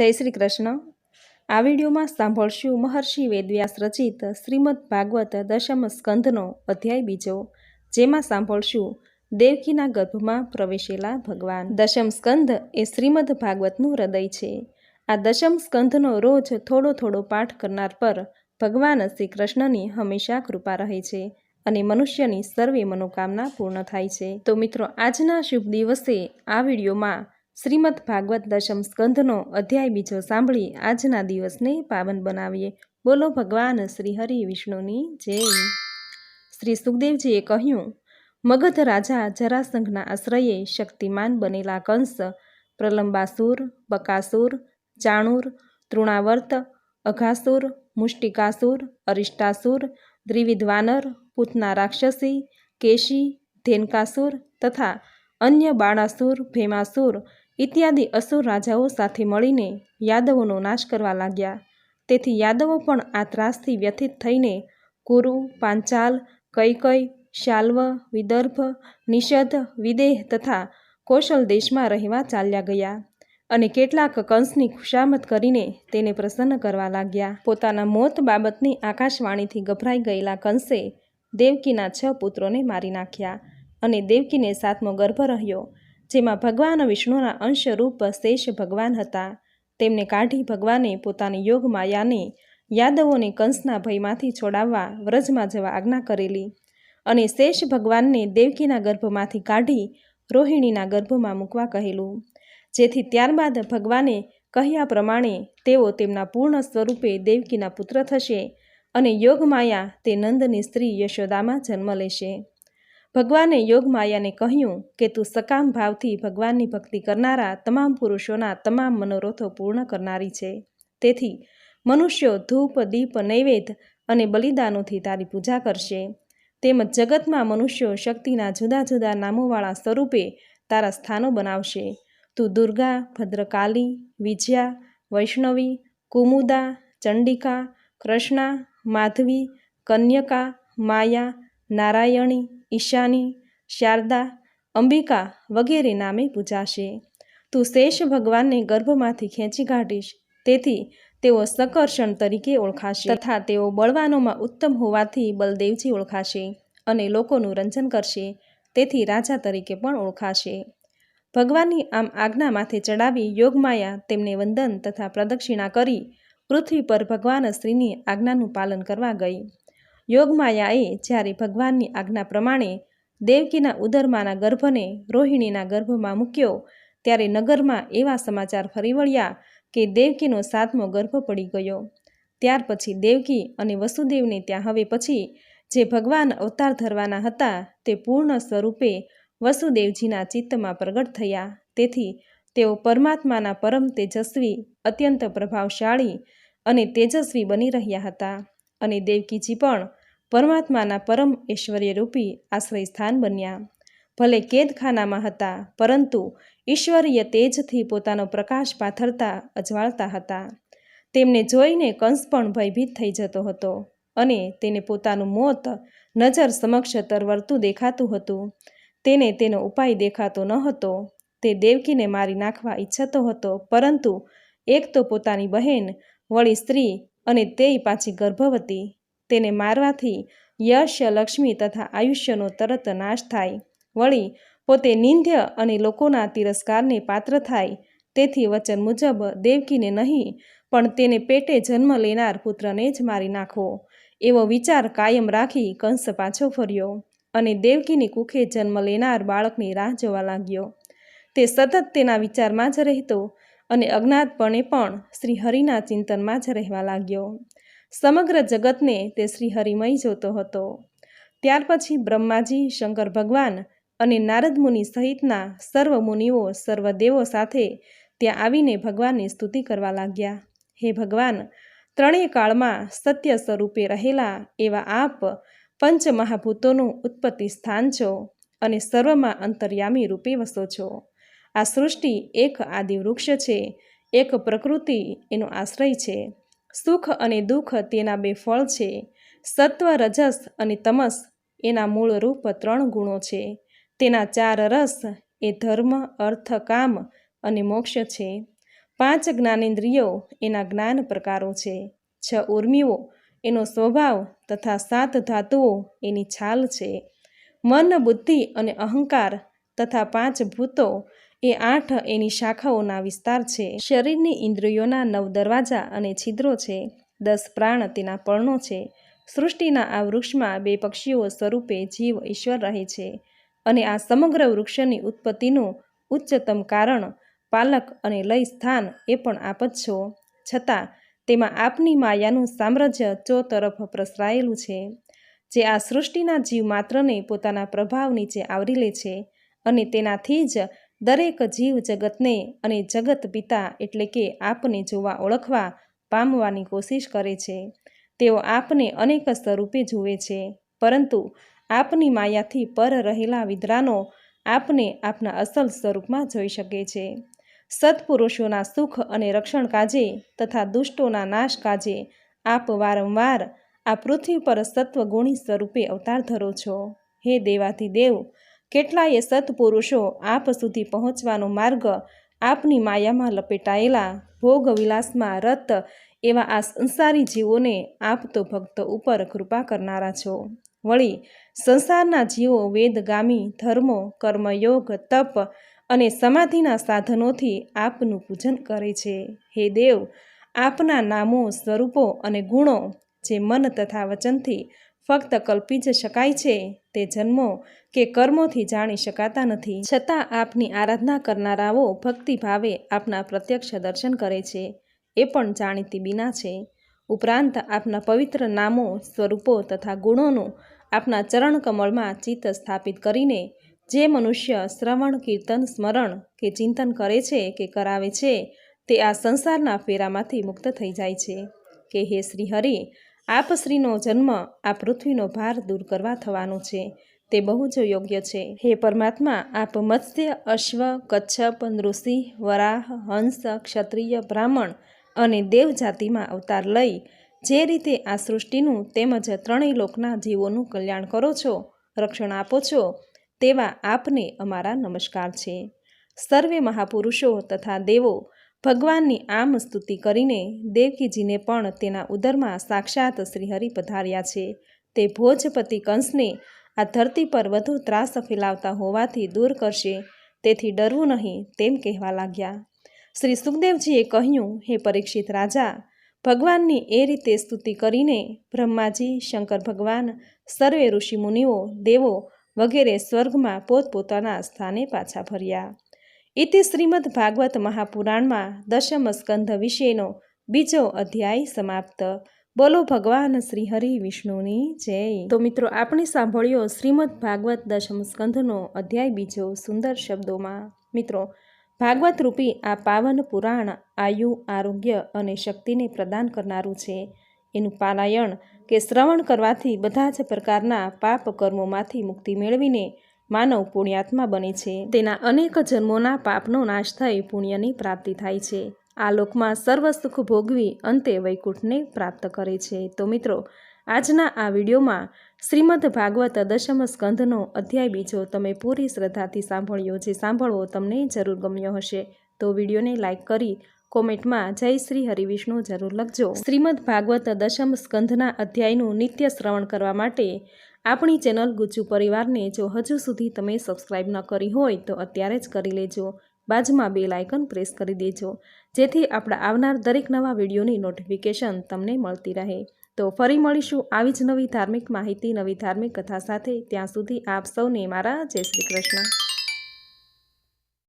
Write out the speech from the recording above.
જય શ્રી કૃષ્ણ. આ વિડીયોમાં સાંભળશું મહર્ષિ વેદવ્યાસ રચિત શ્રીમદ ભાગવત દશમ સ્કંધનો અધ્યાય બીજો, જેમાં સાંભળશું દેવકીના ગર્ભમાં પ્રવેશેલા ભગવાન. દશમ સ્કંધ એ શ્રીમદ ભાગવતનું હૃદય છે. આ દશમ સ્કંધનો રોજ થોડો થોડો પાઠ કરનાર પર ભગવાન શ્રી કૃષ્ણની હંમેશા કૃપા રહે છે અને મનુષ્યની સર્વે મનોકામના પૂર્ણ થાય છે. તો મિત્રો, આજના શુભ દિવસે આ વિડીયોમાં શ્રીમદ ભાગવત દશમ સ્કંધનો અધ્યાય બીજો સાંભળી આજના દિવસને પાવન બનાવીએ. બોલો ભગવાન શ્રી હરિ વિષ્ણુની જય. શ્રી સુખદેવજીએ કહ્યું, મગધ રાજા જરાસંઘના આશ્રયે શક્તિમાન બનેલા કંસ, પ્રલંબાસુર, બકાસુર, ચાણુર, તૃણાવર્ત, અઘાસુર, મુષ્ટિકાસુર, અરિષ્ટાસુર દ્રિવિધવાનર પૂતના રાક્ષસી, કેશી, ધેનકાસુર તથા અન્ય બાણાસુર ભેમાસુર ઇત્યાદિ અસુર રાજાઓ સાથે મળીને યાદવોનો નાશ કરવા લાગ્યા. તેથી યાદવો પણ આ ત્રાસથી વ્યથિત થઈને કુરુ પાંચાલ કૈકઈ શાલ્વ, વિદર્ભ, નિષધ, વિદેહ તથા કૌશલ દેશમાં રહેવા ચાલ્યા ગયા અને કેટલાક કંસની ખુશામત કરીને તેને પ્રસન્ન કરવા લાગ્યા. પોતાના મોત બાબતની આકાશવાણીથી ગભરાઈ ગયેલા કંસે દેવકીના છ પુત્રોને મારી નાખ્યા અને દેવકીને સાતમો ગર્ભ રહ્યો. જેમાં ભગવાન વિષ્ણુના અંશરૂપ શેષ ભગવાન હતા. તેમને કાઢી ભગવાને પોતાની યોગ માયાને યાદવોને કંસના ભયમાંથી છોડાવવા વ્રજમાં જવા આજ્ઞા કરેલી અને શેષ ભગવાનને દેવકીના ગર્ભમાંથી કાઢી રોહિણીના ગર્ભમાં મૂકવા કહેલું. જેથી ત્યારબાદ ભગવાને કહ્યા પ્રમાણે તેઓ તેમના પૂર્ણ સ્વરૂપે દેવકીના પુત્ર થશે અને યોગમાયા તે નંદની સ્ત્રી યશોદામાં જન્મ લેશે. ભગવાને યોગમાયાને કહ્યું કે, તું સકામ ભાવથી ભગવાનની ભક્તિ કરનારા તમામ પુરુષોના તમામ મનોરથો પૂર્ણ કરનારી છે. તેથી મનુષ્યો ધૂપ, દીપ નૈવેદ્ય અને બલિદાનોથી તારી પૂજા કરશે. તેમજ જગતમાં મનુષ્યો શક્તિના જુદા જુદા નામોવાળા સ્વરૂપે તારા સ્થાનો બનાવશે. તું દુર્ગા, ભદ્રકાલી, વિજયા, વૈષ્ણવી, કુમુદા, ચંડિકા, કૃષ્ણા, માધવી, કન્યકા, માયા, નારાયણી ઈશાની, શારદા, અંબિકા વગેરે નામે પૂજાશે. તું શેષ ભગવાનને ગર્ભમાંથી ખેંચી કાઢીશ, તેથી તેઓ સકર્ષણ તરીકે ઓળખાશે. તથા તેઓ બળવાનોમાં ઉત્તમ હોવાથી બલદેવજી ઓળખાશે અને લોકોનું રંજન કરશે, તેથી રાજા તરીકે પણ ઓળખાશે. ભગવાનની આમ આજ્ઞા માથે ચડાવી યોગમાયા તેમને વંદન તથા પ્રદક્ષિણા કરી પૃથ્વી પર ભગવાન શ્રીની આજ્ઞાનું પાલન કરવા ગઈ. યોગમાયાએ જ્યારે ભગવાનની આજ્ઞા પ્રમાણે દેવકીના ઉદરમાના ગર્ભને રોહિણીના ગર્ભમાં મૂક્યો, ત્યારે નગરમાં એવા સમાચાર ફરી વળ્યા કે દેવકીનો સાતમો ગર્ભ પડી ગયો. ત્યાર પછી દેવકી અને વસુદેવને ત્યાં હવે પછી જે ભગવાન અવતાર ધરવાના હતા તે પૂર્ણ સ્વરૂપે વસુદેવજીના ચિત્તમાં પ્રગટ થયા. તેથી તેઓ પરમાત્માના પરમ તેજસ્વી, અત્યંત પ્રભાવશાળી અને તેજસ્વી બની રહ્યા હતા અને દેવકીજી પણ પરમાત્માના પરમ ઐશ્વર્યરૂપી આશ્રય સ્થાન બન્યા. ભલે કેદખાનામાં હતા, પરંતુ ઈશ્વરીય તેજથી પોતાનો પ્રકાશ પાથરતા, અજવાળતા હતા. તેમને જોઈને કંસ પણ ભયભીત થઈ જતો હતો અને તેને પોતાનું મોત નજર સમક્ષ તરવરતું દેખાતું હતું. તેને તેનો ઉપાય દેખાતો ન હતો. તે દેવકીને મારી નાખવા ઈચ્છતો હતો, પરંતુ એક તો પોતાની બહેન, વળી સ્ત્રી અને તે પાછી ગર્ભવતી. તેને મારવાથી યશ, લક્ષ્મી તથા આયુષ્યનો તરત નાશ થાય. વળી પોતે નિંદ્ય અને લોકોના તિરસ્કારને પાત્ર થાય. તેથી વચન મુજબ દેવકીને નહીં, પણ તેને પેટે જન્મ લેનાર પુત્રને જ મારી નાખો. એવો વિચાર કાયમ રાખી કંસ પાછો ફર્યો અને દેવકીની કુખે જન્મ લેનાર બાળકની રાહ જોવા લાગ્યો. તે સતત તેના વિચારમાં જ રહેતો અને અજ્ઞાતપણે પણ શ્રી હરિના ચિંતનમાં જ રહેવા લાગ્યો. સમગ્ર જગતને તે શ્રી હરિમય જોતો હતો. ત્યાર પછી બ્રહ્માજી, શંકર ભગવાન અને નારદ મુનિ સહિતના સર્વ મુનિઓ, સર્વ સાથે ત્યાં આવીને ભગવાનની સ્તુતિ કરવા લાગ્યા. હે ભગવાન, ત્રણેય કાળમાં સત્ય સ્વરૂપે રહેલા એવા આપ પંચ મહાભૂતોનું ઉત્પત્તિ સ્થાન છો અને સર્વમાં અંતર્યામી રૂપે વસો છો. આ સૃષ્ટિ એક આદિવૃક્ષ છે, એક પ્રકૃતિ એનો આશ્રય છે. સુખ અને દુઃખ તેના બે ફળ છે. સત્વ, રજસ અને તમસ એના મૂળ રૂપ ત્રણ ગુણો છે. તેના ચાર રસ એ ધર્મ, અર્થ, કામ અને મોક્ષ છે. પાંચ જ્ઞાનેન્દ્રિયો એના જ્ઞાન પ્રકારો છે. છ ઉર્મિઓ એનો સ્વભાવ તથા સાત ધાતુઓ એની છાલ છે. મન, બુદ્ધિ અને અહંકાર તથા પાંચ ભૂતો એ આઠ એની શાખાઓના વિસ્તાર છે. શરીરની ઇન્દ્રિયોના નવ દરવાજા અને છિદ્રો છે. દસ પ્રાણ તેના પર્ણો છે. સૃષ્ટિના આ વૃક્ષમાં બે પક્ષીઓ સ્વરૂપે જીવ, ઈશ્વર રહે છે અને આ સમગ્ર વૃક્ષની ઉત્પત્તિનું ઉચ્ચતમ કારણ પાલક અને લય સ્થાન એ પણ આપ જ છો. છતાં, તેમાં આપની માયાનું સામ્રાજ્ય ચો તરફ પ્રસરાયેલું છે, જે આ સૃષ્ટિના જીવ માત્રને પોતાના પ્રભાવ નીચે આવરી લે છે અને તેનાથી જ દરેક જીવ જગતને અને જગત પિતા એટલે કે આપને જોવા ઓળખવા પામવાની કોશિશ કરે છે. તેઓ આપને અનેક સ્વરૂપે જુએ છે, પરંતુ આપની માયાથી પર રહેલા વિદ્રાનો આપને આપના અસલ સ્વરૂપમાં જોઈ શકે છે. સત્પુરુષોના સુખ અને રક્ષણ કાજે તથા દુષ્ટોના નાશ કાજે આપ વારંવાર આ પૃથ્વી પર સત્વગુણી સ્વરૂપે અવતાર ધરો છો. હે દેવાધિદેવ કેટલાય સત્પુરુષો આપ સુધી પહોંચવાનો માર્ગ આપની માયામાં લપેટાયેલા ભોગ વિલાસમાં રત એવા આ સંસારી જીવોને આપ તો ભક્ત ઉપર કૃપા કરનારા છો. વળી સંસારના જીવો વેદગામી, ધર્મો, કર્મયોગ, તપ અને સમાધિના સાધનોથી આપનું પૂજન કરે છે. હે દેવ, આપના નામો, સ્વરૂપો અને ગુણો જે મન તથા વચનથી ફક્ત કલ્પી જ શકાય છે તે જન્મો કે કર્મોથી જાણી શકાતા નથી. છતાં આપની આરાધના કરનારાઓ ભક્તિભાવે આપના પ્રત્યક્ષ દર્શન કરે છે, એ પણ જાણીતી બીના છે. ઉપરાંત આપના પવિત્ર નામો, સ્વરૂપો તથા ગુણોનું આપના ચરણ કમળમાં ચિત્ત સ્થાપિત કરીને જે મનુષ્ય શ્રવણ, કીર્તન, સ્મરણ કે ચિંતન કરે છે કે કરાવે છે, તે આ સંસારના ફેરામાંથી મુક્ત થઈ જાય છે. કે હે શ્રી હરિ આપ શ્રીનો જન્મ આ પૃથ્વીનો ભાર દૂર કરવા થવાનો છે. તે બહુ જ યોગ્ય છે. હે પરમાત્મા, આપ મત્સ્ય, અશ્વ, કચ્છપ નૃષિ વરાહ, હંસ, ક્ષત્રિય, બ્રાહ્મણ અને દેવ જાતિમાં અવતાર લઈ જે રીતે આ સૃષ્ટિનું તેમજ ત્રણેય લોકના જીવોનું કલ્યાણ કરો છો, રક્ષણ આપો છો, તેવા આપને અમારા નમસ્કાર છે. સર્વે મહાપુરુષો તથા દેવો ભગવાનની આમ સ્તુતિ કરીને દેવકીજીને પણ તેના ઉદરમાં સાક્ષાત શ્રીહરિ પધાર્યા છે. તે ભોજપતિ કંસને આ ધરતી પર વધુ ત્રાસ ફેલાવતા હોવાથી દૂર કરશે. તેથી ડરવું નહીં તેમ કહેવા લાગ્યા. શ્રી સુખદેવજીએ કહ્યું, હે પરીક્ષિત રાજા, ભગવાનની એ રીતે સ્તુતિ કરીને બ્રહ્માજી, શંકર ભગવાન, સર્વે ઋષિમુનિઓ દેવો વગેરે સ્વર્ગમાં પોતપોતાના સ્થાને પાછા ફર્યા. ઇતિ શ્રીમદ ભાગવત મહાપુરાણમાં દશમ સ્કંધ વિશેનો બીજો અધ્યાય સમાપ્ત. બોલો ભગવાન શ્રી હરિ વિષ્ણુની જય. તો મિત્રો, આપણે સાંભળ્યો શ્રીમદ ભાગવત દશમ સ્કંધનો અધ્યાય બીજો સુંદર શબ્દોમાં. મિત્રો, ભાગવત રૂપી આ પાવન પુરાણ આયુ, આરોગ્ય અને શક્તિને પ્રદાન કરનારું છે. એનું પારાયણ કે શ્રવણ કરવાથી બધા જ પ્રકારના પાપ કર્મોમાંથી મુક્તિ મેળવીને માનવ પુણ્યાત્મા બને છે. તેના અનેક જન્મોના પાપનો નાશ થઈ પુણ્યની પ્રાપ્તિ થાય છે. આ લોકમાં સર્વ સુખ ભોગવી અંતે વૈકુંઠને પ્રાપ્ત કરે છે. તો મિત્રો, આજના આ વિડીયોમાં શ્રીમદ ભાગવત દશમ સ્કંધનો અધ્યાય બીજો તમે પૂરી શ્રદ્ધાથી સાંભળ્યો જે સાંભળવો તમને જરૂર ગમ્યો હશે. તો વિડીયોને લાઇક કરી કોમેન્ટમાં જય શ્રી હરિવિષ્ણુ જરૂર લખજો. શ્રીમદ ભાગવત દશમ સ્કંધના અધ્યાયનું નિત્ય શ્રવણ કરવા માટે આપણી ચેનલ ગુજ્જુ પરિવારને જો હજુ સુધી તમે સબસ્ક્રાઇબ ન કરી હોય તો અત્યારે જ કરી લેજો. બાજુમાં બે લાયકન પ્રેસ કરી દેજો. જેથી આપણા આવનાર દરેક નવા વિડીયોની નોટિફિકેશન તમને મળતી રહે. તો ફરી મળીશું આવી જ નવી ધાર્મિક માહિતી, નવી ધાર્મિક કથા સાથે. ત્યાં સુધી આપ સૌને મારા જય શ્રી કૃષ્ણ.